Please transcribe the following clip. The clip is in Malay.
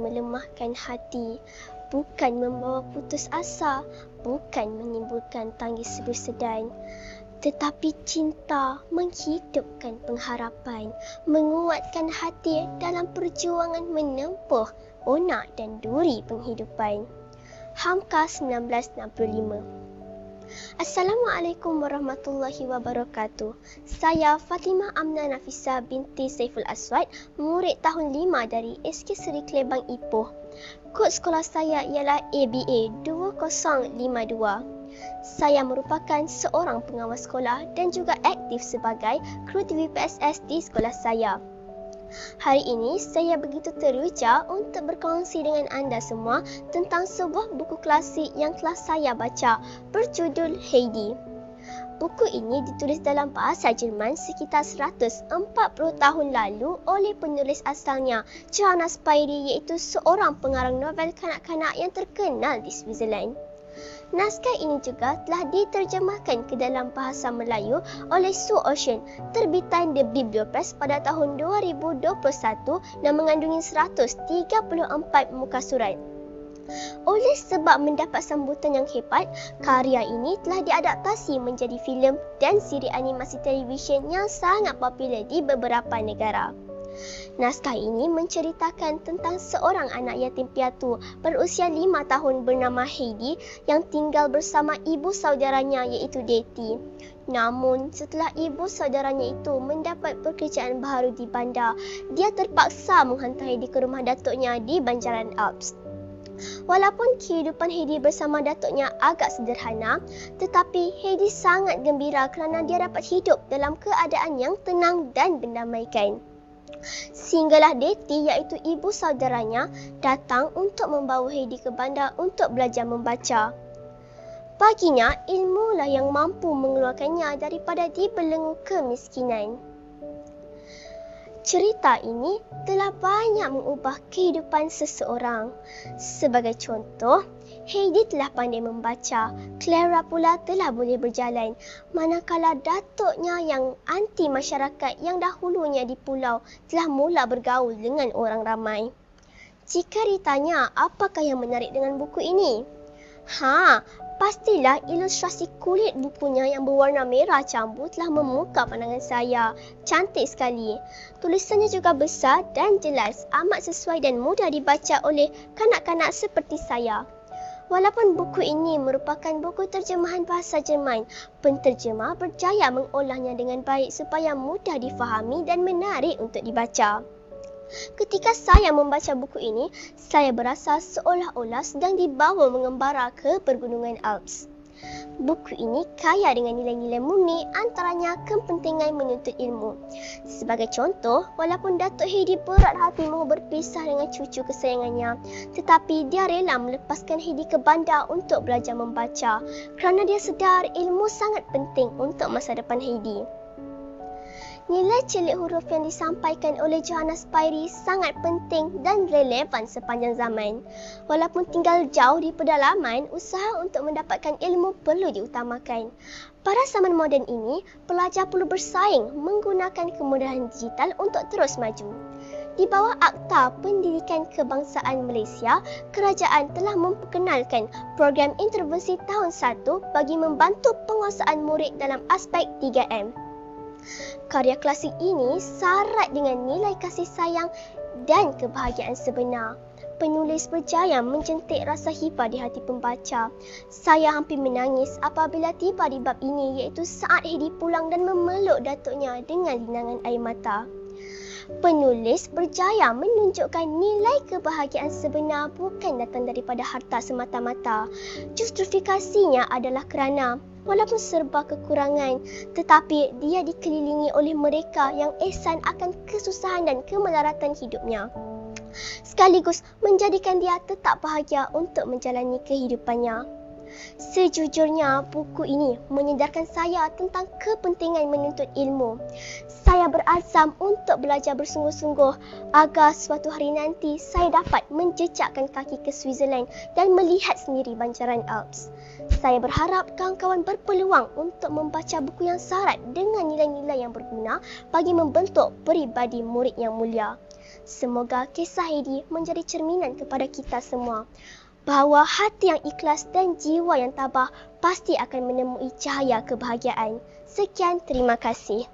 menjamahkan hati, bukan membawa putus asa, bukan menimbulkan tangis bersedan. Tetapi cinta menghidupkan pengharapan, menguatkan hati dalam perjuangan menempuh onak dan duri penghidupan. Hamka 1965 Assalamualaikum warahmatullahi wabarakatuh. Saya Fatimah Amna Nafisa binti Saiful Aswad, murid tahun 5 dari SK Seri Klebang Ipoh. Kod sekolah saya ialah ABA 2052. Saya merupakan seorang pengawas sekolah dan juga aktif sebagai kru TV PSS di sekolah saya. Hari ini saya begitu teruja untuk berkongsi dengan anda semua tentang sebuah buku klasik yang telah saya baca berjudul Heidi. Buku ini ditulis dalam bahasa Jerman sekitar 140 tahun lalu oleh penulis asalnya Johannes Spyri iaitu seorang pengarang novel kanak-kanak yang terkenal di Switzerland. Naskah ini juga telah diterjemahkan ke dalam bahasa Melayu oleh Sue Ocean, terbitan The Bibliopress pada tahun 2021 dan mengandungi 134 muka surat. Oleh sebab mendapat sambutan yang hebat, karya ini telah diadaptasi menjadi filem dan siri animasi televisyen yang sangat popular di beberapa negara. Naskah ini menceritakan tentang seorang anak yatim piatu berusia lima tahun bernama Heidi yang tinggal bersama ibu saudaranya iaitu Deti. Namun, setelah ibu saudaranya itu mendapat pekerjaan baru di bandar, dia terpaksa menghantar Heidi ke rumah datuknya di Banjaran Alps. Walaupun kehidupan Heidi bersama datuknya agak sederhana, tetapi Heidi sangat gembira kerana dia dapat hidup dalam keadaan yang tenang dan berdamaikan. Sehinggalah Deti iaitu ibu saudaranya datang untuk membawa Heidi ke bandar untuk belajar membaca. Baginya, ilmulah yang mampu mengeluarkannya daripada dibelenggu kemiskinan. Cerita ini telah banyak mengubah kehidupan seseorang. Sebagai contoh, Heidi telah pandai membaca, Clara pula telah boleh berjalan, manakala datuknya yang anti masyarakat yang dahulunya di pulau telah mula bergaul dengan orang ramai. Jika ditanya apakah yang menarik dengan buku ini? Ha, pastilah ilustrasi kulit bukunya yang berwarna merah cambu telah memuka pandangan saya. Cantik sekali. Tulisannya juga besar dan jelas, amat sesuai dan mudah dibaca oleh kanak-kanak seperti saya. Walaupun buku ini merupakan buku terjemahan bahasa Jerman, penterjemah berjaya mengolahnya dengan baik supaya mudah difahami dan menarik untuk dibaca. Ketika saya membaca buku ini, saya berasa seolah-olah sedang dibawa mengembara ke pergunungan Alps. Buku ini kaya dengan nilai-nilai murni antaranya kepentingan menuntut ilmu. Sebagai contoh, walaupun Datuk Heidi berat hati mahu berpisah dengan cucu kesayangannya, tetapi dia rela melepaskan Heidi ke bandar untuk belajar membaca kerana dia sedar ilmu sangat penting untuk masa depan Heidi. Nilai celik huruf yang disampaikan oleh Johannes Spyri sangat penting dan relevan sepanjang zaman. Walaupun tinggal jauh di pedalaman, usaha untuk mendapatkan ilmu perlu diutamakan. Pada zaman moden ini, pelajar perlu bersaing menggunakan kemudahan digital untuk terus maju. Di bawah Akta Pendidikan Kebangsaan Malaysia, kerajaan telah memperkenalkan program intervensi tahun 1 bagi membantu penguasaan murid dalam aspek 3M. Karya klasik ini syarat dengan nilai kasih sayang dan kebahagiaan sebenar. Penulis berjaya menjentik rasa hibah di hati pembaca. Saya hampir menangis apabila tiba di bab ini iaitu saat Hedi pulang dan memeluk datuknya dengan linangan air mata. Penulis berjaya menunjukkan nilai kebahagiaan sebenar bukan datang daripada harta semata-mata. Justifikasinya adalah kerana walaupun serba kekurangan tetapi dia dikelilingi oleh mereka yang ehsan akan kesusahan dan kemelaratan hidupnya sekaligus menjadikan dia tetap bahagia untuk menjalani kehidupannya Sejujurnya, buku ini menyedarkan saya tentang kepentingan menuntut ilmu. Saya berazam untuk belajar bersungguh-sungguh agar suatu hari nanti saya dapat menjejakkan kaki ke Switzerland dan melihat sendiri banjaran Alps. Saya berharap kawan-kawan berpeluang untuk membaca buku yang syarat dengan nilai-nilai yang berguna bagi membentuk peribadi murid yang mulia. Semoga kisah Heidi menjadi cerminan kepada kita semua bahawa hati yang ikhlas dan jiwa yang tabah pasti akan menemui cahaya kebahagiaan. Sekian, terima kasih.